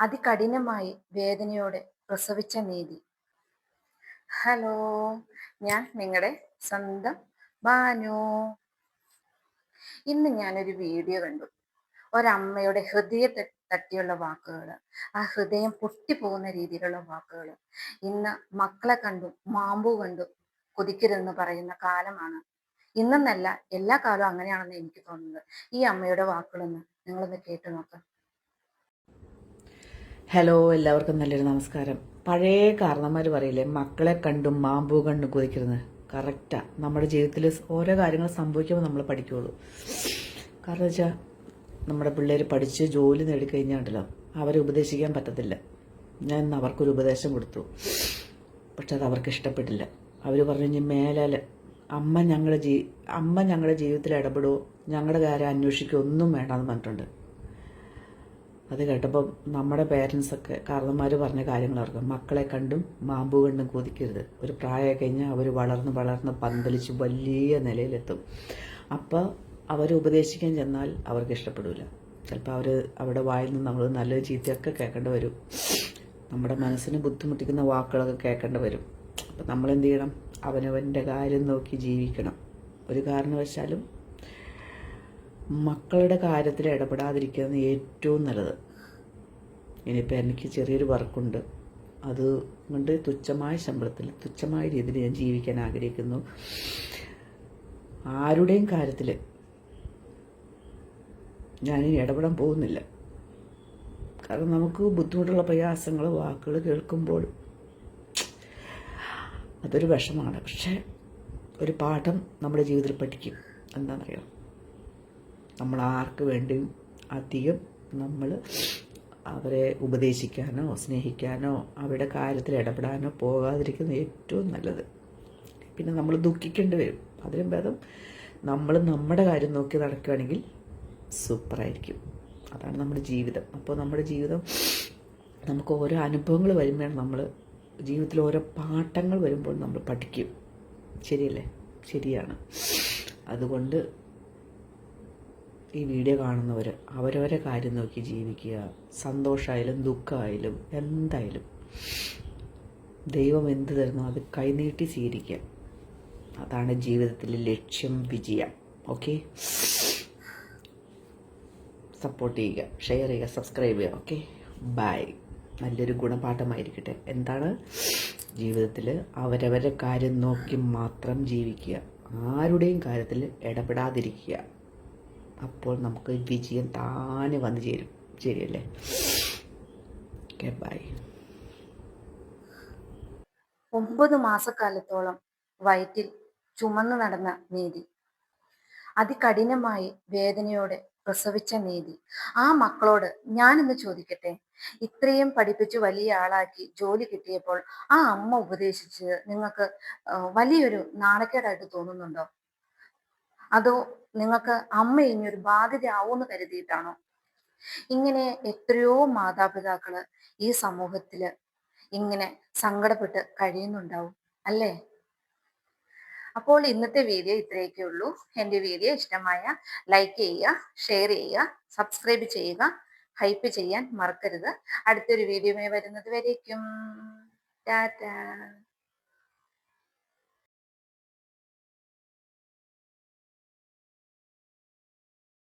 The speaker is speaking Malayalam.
അതികഠിനമായി വേദനയോടെ പ്രസവിച്ച നീതി. ഹലോ ഞാൻ നിങ്ങളുടെ സ്വന്തം ബാനു ഇന്ന് ഞാനൊരു വീഡിയോ കണ്ടു. ഒരമ്മയുടെ ഹൃദയത്തെ തട്ടിയുള്ള വാക്കുകൾ ആ ഹൃദയം പൊട്ടിപ്പോകുന്ന രീതിയിലുള്ള വാക്കുകൾ ഇന്ന് മക്കളെ കണ്ടു മാമ്പു കണ്ടു കൊതിക്കരുതെന്ന് പറയുന്ന കാലമാണ്. ഇന്നെന്നല്ല എല്ലാ കാലവും അങ്ങനെയാണെന്ന് എനിക്ക് തോന്നുന്നത്. ഈ അമ്മയുടെ വാക്കുകളൊന്ന് നിങ്ങളൊന്ന് കേട്ടു നോക്കാം. ഹലോ എല്ലാവർക്കും നല്ലൊരു നമസ്കാരം. പഴയ കാരണന്മാർ പറയില്ലേ മക്കളെ കണ്ടും മാമ്പൂ കണ്ടും കൊതിക്കരുത്. കറക്റ്റാ നമ്മുടെ ജീവിതത്തിൽ ഓരോ കാര്യങ്ങൾ സംഭവിക്കുമ്പോൾ നമ്മൾ പഠിക്കുകയുള്ളൂ കാരണം വെച്ചാൽ നമ്മുടെ പിള്ളേർ പഠിച്ച് ജോലി നേടിക്കഴിഞ്ഞാണ്ടല്ലോ അവരെ ഉപദേശിക്കാൻ പറ്റത്തില്ല. ഞാൻ ഇന്ന് അവർക്കൊരു ഉപദേശം കൊടുത്തു. പക്ഷെ അത് അവർക്ക് ഇഷ്ടപ്പെട്ടില്ല. അവർ പറഞ്ഞു ഇനി മേലാൽ അമ്മ ഞങ്ങളുടെ ജീ അമ്മ ഞങ്ങളുടെ ജീവിതത്തിൽ ഇടപെടുമോ ഞങ്ങളുടെ കാര്യം അന്വേഷിക്കുകയോ ഒന്നും വേണ്ടെന്ന് പറഞ്ഞിട്ടുണ്ട്. അത് കേട്ടപ്പോൾ നമ്മുടെ പേരൻസൊക്കെ കാരണന്മാർ പറഞ്ഞ കാര്യങ്ങൾ ഓർക്കും മക്കളെ കണ്ടും മാമ്പു കണ്ടും കൊതിക്കരുത്. ഒരു പ്രായം കഴിഞ്ഞാൽ അവർ വളർന്ന് വളർന്ന് പന്തലിച്ച് വലിയ നിലയിലെത്തും. അപ്പോൾ അവർ ഉപദേശിക്കാൻ ചെന്നാൽ അവർക്ക് ഇഷ്ടപ്പെടില്ല ചിലപ്പോൾ അവർ അവിടെ വായിൽ നിന്ന് നമ്മൾ നല്ല ചീത്തയൊക്കെ കേൾക്കേണ്ടി വരും. നമ്മുടെ മനസ്സിന് ബുദ്ധിമുട്ടിക്കുന്ന വാക്കുകളൊക്കെ കേൾക്കേണ്ടി വരും. അപ്പം നമ്മൾ എന്ത് ചെയ്യണം? അവനവന്റെ കാര്യം നോക്കി ജീവിക്കണം. ഒരു കാരണവശാലും മക്കളുടെ കാര്യത്തിൽ ഇടപെടാതിരിക്കുന്നത് ഏറ്റവും നല്ലത്. ഇനിയിപ്പോൾ എനിക്ക് ചെറിയൊരു വർക്കുണ്ട്. അത് കൊണ്ട് തുച്ഛമായ ശമ്പളത്തിൽ തുച്ഛമായ രീതിയിൽ ഞാൻ ജീവിക്കാൻ ആഗ്രഹിക്കുന്നു. ആരുടെയും കാര്യത്തിൽ ഞാൻ ഇടപെടാൻ പോകുന്നില്ല. കാരണം നമുക്ക് ബുദ്ധിമുട്ടുള്ള പ്രയാസങ്ങൾ വാക്കുകൾ കേൾക്കുമ്പോൾ അതൊരു വിഷമാണ് പക്ഷേ ഒരു പാഠം നമ്മുടെ ജീവിതത്തിൽ പഠിക്കും. എന്താണെന്നറിയാം നമ്മൾ ആർക്ക് വേണ്ടിയും അധികം നമ്മൾ അവരെ ഉപദേശിക്കാനോ സ്നേഹിക്കാനോ അവരുടെ കാര്യത്തിൽ ഇടപെടാനോ പോകാതിരിക്കുന്ന ഏറ്റവും നല്ലത്. പിന്നെ നമ്മൾ ദുഃഖിക്കേണ്ടി വരും. അതിലും ഭേദം നമ്മൾ നമ്മുടെ കാര്യം നോക്കി നടക്കുകയാണെങ്കിൽ സൂപ്പറായിരിക്കും. അതാണ് നമ്മുടെ ജീവിതം. അപ്പോൾ നമ്മുടെ ജീവിതം നമുക്ക് ഓരോ അനുഭവങ്ങൾ വരുമ്പോഴാണ് നമ്മൾ ജീവിതത്തിൽ ഓരോ പാഠങ്ങൾ വരുമ്പോൾ നമ്മൾ പഠിക്കും. ശരിയല്ലേ? ശരിയാണ്. അതുകൊണ്ട് ഈ വീഡിയോ കാണുന്നവർ അവരവരെ കാര്യം നോക്കി ജീവിക്കുക. സന്തോഷമായാലും ദുഃഖമായാലും എന്തായാലും. ദൈവം എന്ത് തരുന്നോ അത് കൈനീട്ടി സ്വീകരിക്കുക. അതാണ് ജീവിതത്തിലെ ലക്ഷ്യം വിജയം. ഓക്കെ? സപ്പോർട്ട് ചെയ്യുക ഷെയർ ചെയ്യുക സബ്സ്ക്രൈബ് ചെയ്യുക. ഓക്കെ? ബൈ. നല്ലൊരു ഗുണപാഠമായിരിക്കട്ടെ. എന്താണ്? ജീവിതത്തിൽ അവരവരുടെ കാര്യം നോക്കി മാത്രം ജീവിക്കുക. ആരുടെയും കാര്യത്തിൽ ഇടപെടാതിരിക്കുക. അപ്പോൾ നമുക്ക് വിജയം താനെ വന്നു ചേരും. ശരിയല്ലേ? ഓക്കെ ബൈ ഒമ്പത് മാസക്കാലത്തോളം വയറ്റിൽ ചുമന്നു നടന്ന നീതി. അതികഠിനമായി വേദനയോടെ പ്രസവിച്ച നീതി. ആ മക്കളോട് ഞാനൊന്ന് ചോദിക്കട്ടെ? ഇത്രയും പഠിപ്പിച്ച് വലിയ ആളാക്കി ജോലി കിട്ടിയപ്പോൾ ആ അമ്മ ഉപദേശിച്ചത് നിങ്ങൾക്ക് വലിയൊരു നാണക്കേടായിട്ട് തോന്നുന്നുണ്ടോ? അതോ നിങ്ങൾക്ക് അമ്മ ഇനി ഒരു ബാധ്യതയാവൂന്ന് കരുതിയിട്ടാണോ? ഇങ്ങനെ എത്രയോ മാതാപിതാക്കൾ ഈ സമൂഹത്തിൽ ഇങ്ങനെ സങ്കടപ്പെട്ട് കഴിയുന്നുണ്ടാവും അല്ലേ? അപ്പോൾ ഇന്നത്തെ വീഡിയോ ഇത്രയൊക്കെ ഉള്ളൂ. എന്റെ വീഡിയോ ഇഷ്ടമായ ലൈക്ക് ചെയ്യുക ഷെയർ ചെയ്യുക സബ്സ്ക്രൈബ് ചെയ്യുക ഹൈപ്പ് ചെയ്യാൻ മറക്കരുത്. അടുത്തൊരു വീഡിയോയുമായി വരുന്നത് വരേക്കും. ടാറ്റ.